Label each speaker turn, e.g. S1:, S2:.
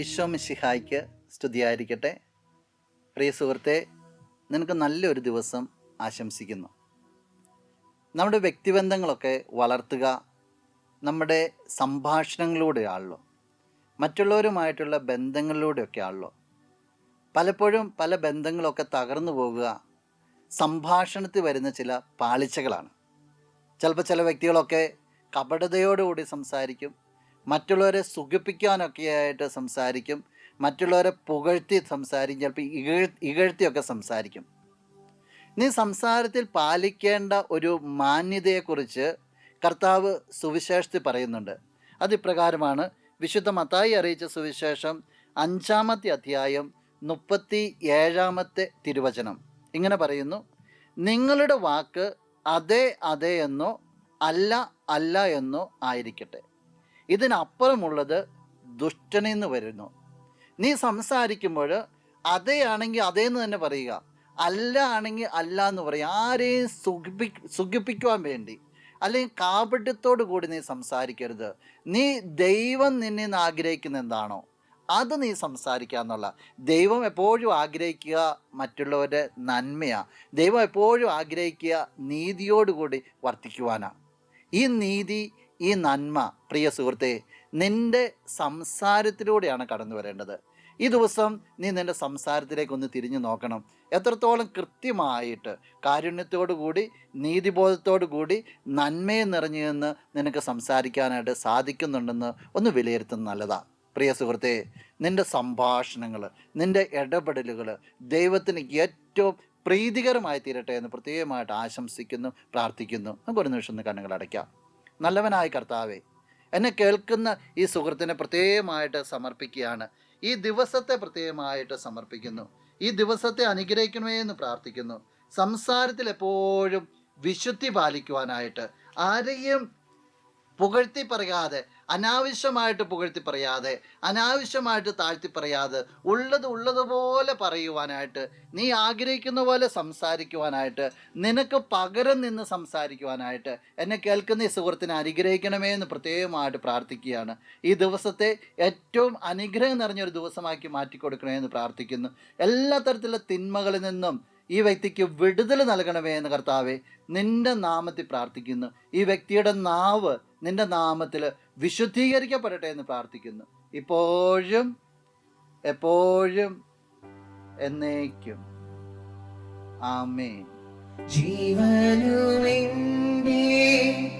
S1: ഈശോ മിശിഹായ്ക്ക് സ്തുതിയായിരിക്കട്ടെ. പ്രിയ സുഹൃത്തെ നിനക്ക് നല്ലൊരു ദിവസം ആശംസിക്കുന്നു. നമ്മുടെ വ്യക്തിബന്ധങ്ങളൊക്കെ വളർത്തുക നമ്മുടെ സംഭാഷണങ്ങളിലൂടെയാണല്ലോ മറ്റുള്ളവരുമായിട്ടുള്ള ബന്ധങ്ങളിലൂടെയൊക്കെ ആണല്ലോ. പലപ്പോഴും പല ബന്ധങ്ങളൊക്കെ തകർന്നു പോകുക സംഭാഷണത്തിൽ വരുന്ന ചില പാളിച്ചകളാണ്. ചിലപ്പോൾ ചില വ്യക്തികളൊക്കെ കപടതയോടുകൂടി സംസാരിക്കും മറ്റുള്ളവരെ സുഖിപ്പിക്കാനൊക്കെയായിട്ട് സംസാരിക്കും മറ്റുള്ളവരെ പുകഴ്ത്തി സംസാരിക്കും ചിലപ്പോൾ ഇകഴ് ഇകഴ്ത്തിയൊക്കെ സംസാരിക്കും. നീ സംസാരത്തിൽ പാലിക്കേണ്ട ഒരു മാന്യതയെക്കുറിച്ച് കർത്താവ് സുവിശേഷത്തിൽ പറയുന്നുണ്ട്. അതിപ്രകാരമാണ് വിശുദ്ധ മത്തായി അറിയിച്ച സുവിശേഷം അഞ്ചാമത്തെ അധ്യായം മുപ്പത്തി ഏഴാമത്തെ തിരുവചനം. ഇങ്ങനെ പറയുന്നു നിങ്ങളുടെ വാക്ക് അതെ അതെ എന്നോ അല്ല അല്ല എന്നോ ആയിരിക്കട്ടെ. ഇതിനപ്പുറമുള്ളത് ദുഷ്ടനെന്ന് നിന്ന് വരുന്നു. നീ സംസാരിക്കുമ്പോൾ അതേ ആണെങ്കിൽ അതേന്ന് തന്നെ പറയുക. അല്ല ആണെങ്കിൽ അല്ല എന്ന് പറയുക. ആരെയും സുഖിപ്പി സുഖിപ്പിക്കുവാൻ വേണ്ടി അല്ലെങ്കിൽ കാപട്യത്തോടു കൂടി നീ സംസാരിക്കരുത്. നീ ദൈവം നിന്ന് ആഗ്രഹിക്കുന്ന എന്താണോ അത് നീ സംസാരിക്കുക എന്നുള്ള. ദൈവം എപ്പോഴും ആഗ്രഹിക്കുക മറ്റുള്ളവരുടെ നന്മയാണ് ദൈവം എപ്പോഴും ആഗ്രഹിക്കുക നീതിയോടുകൂടി വർത്തിക്കുവാനാണ് ഈ നീതി ഈ നന്മ പ്രിയ സുഹൃത്തെ നിന്റെ സംസാരത്തിലൂടെയാണ് കടന്നു വരേണ്ടത്. ഈ ദിവസം നീ നിന്റെ സംസാരത്തിലേക്ക് ഒന്ന് തിരിഞ്ഞു നോക്കണം. എത്രത്തോളം കൃത്യമായിട്ട് കാരുണ്യത്തോടു കൂടി നീതിബോധത്തോടു കൂടി നന്മയെ നിറഞ്ഞു നിന്ന് നിനക്ക് സംസാരിക്കാനായിട്ട് സാധിക്കുന്നുണ്ടെന്ന് ഒന്ന് വിലയിരുത്തുന്നത് നല്ലതാണ് പ്രിയ സുഹൃത്തെ നിന്റെ സംഭാഷണങ്ങൾ നിന്റെ ഇടപെടലുകൾ ദൈവത്തിന് ഏറ്റവും പ്രീതികരമായി തീരട്ടെ എന്ന് പ്രത്യേകമായിട്ട് ആശംസിക്കുന്നു പ്രാർത്ഥിക്കുന്നു. നമുക്ക് ഒരു നിമിഷം ഒന്ന് കണ്ണുകൾ അടയ്ക്കാം നല്ലവനായ കർത്താവെ എന്നെ കേൾക്കുന്ന ഈ സുഹൃത്തിനെ പ്രത്യേകമായിട്ട് സമർപ്പിക്കുകയാണ്. ഈ ദിവസത്തെ പ്രത്യേകമായിട്ട് സമർപ്പിക്കുന്നു. ഈ ദിവസത്തെ അനുഗ്രഹിക്കണമേ എന്ന് പ്രാർത്ഥിക്കുന്നു. സംസാരത്തിൽ എപ്പോഴും വിശുദ്ധി പാലിക്കുവാനായിട്ട് ആരെയും പുകഴ്ത്തി പറയാതെ അനാവശ്യമായിട്ട് പുകഴ്ത്തി പറയാതെ അനാവശ്യമായിട്ട് താഴ്ത്തി പറയാതെ ഉള്ളത് ഉള്ളതുപോലെ പറയുവാനായിട്ട് നീ ആഗ്രഹിക്കുന്ന പോലെ സംസാരിക്കുവാനായിട്ട് നിനക്ക് പകരം നിന്ന് സംസാരിക്കുവാനായിട്ട് എന്നെ കേൾക്കുന്ന ഈ സുഹൃത്തിനെ അനുഗ്രഹിക്കണമേ എന്ന് പ്രത്യേകമായിട്ട് പ്രാർത്ഥിക്കുകയാണ്. ഈ ദിവസത്തെ ഏറ്റവും അനുഗ്രഹം നിറഞ്ഞൊരു ദിവസമാക്കി മാറ്റിക്കൊടുക്കണമേ എന്ന് പ്രാർത്ഥിക്കുന്നു. എല്ലാ തരത്തിലുള്ള തിന്മകളിൽ നിന്നും ഈ വ്യക്തിക്ക് വിടുതൽ നൽകണമേ എന്ന് കർത്താവെ നിന്റെ നാമത്തിൽ പ്രാർത്ഥിക്കുന്നു. ഈ വ്യക്തിയുടെ നാവ് നിന്റെ നാമത്തിൽ വിശുദ്ധീകരിക്കപ്പെടട്ടെ എന്ന് പ്രാർത്ഥിക്കുന്നു. ഇപ്പോഴും എപ്പോഴും എന്നേക്കും. ആമേ
S2: ജീവനുമെന്റെ